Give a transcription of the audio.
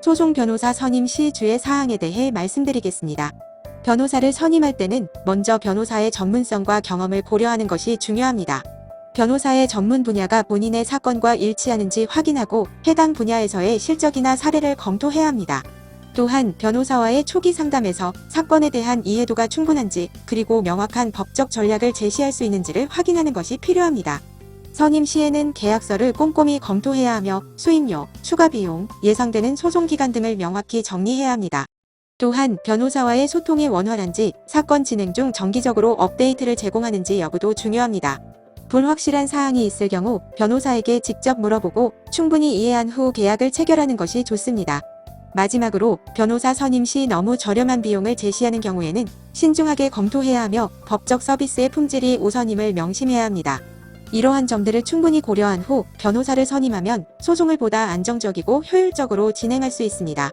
소송 변호사 선임 시 주의 사항에 대해 말씀드리겠습니다. 변호사를 선임할 때는 먼저 변호사의 전문성과 경험을 고려하는 것이 중요합니다. 변호사의 전문 분야가 본인의 사건과 일치하는지 확인하고 해당 분야에서의 실적이나 사례를 검토해야 합니다. 또한 변호사와의 초기 상담에서 사건에 대한 이해도가 충분한지 그리고 명확한 법적 전략을 제시할 수 있는지를 확인하는 것이 필요합니다. 선임 시에는 계약서를 꼼꼼히 검토해야 하며 수임료, 추가 비용, 예상되는 소송 기간 등을 명확히 정리해야 합니다. 또한 변호사와의 소통이 원활한지 사건 진행 중 정기적으로 업데이트를 제공하는지 여부도 중요합니다. 불확실한 사항이 있을 경우 변호사에게 직접 물어보고 충분히 이해한 후 계약을 체결하는 것이 좋습니다. 마지막으로 변호사 선임 시 너무 저렴한 비용을 제시하는 경우에는 신중하게 검토해야 하며 법적 서비스의 품질이 우선임을 명심해야 합니다. 이러한 점들을 충분히 고려한 후 변호사를 선임하면 소송을 보다 안정적이고 효율적으로 진행할 수 있습니다.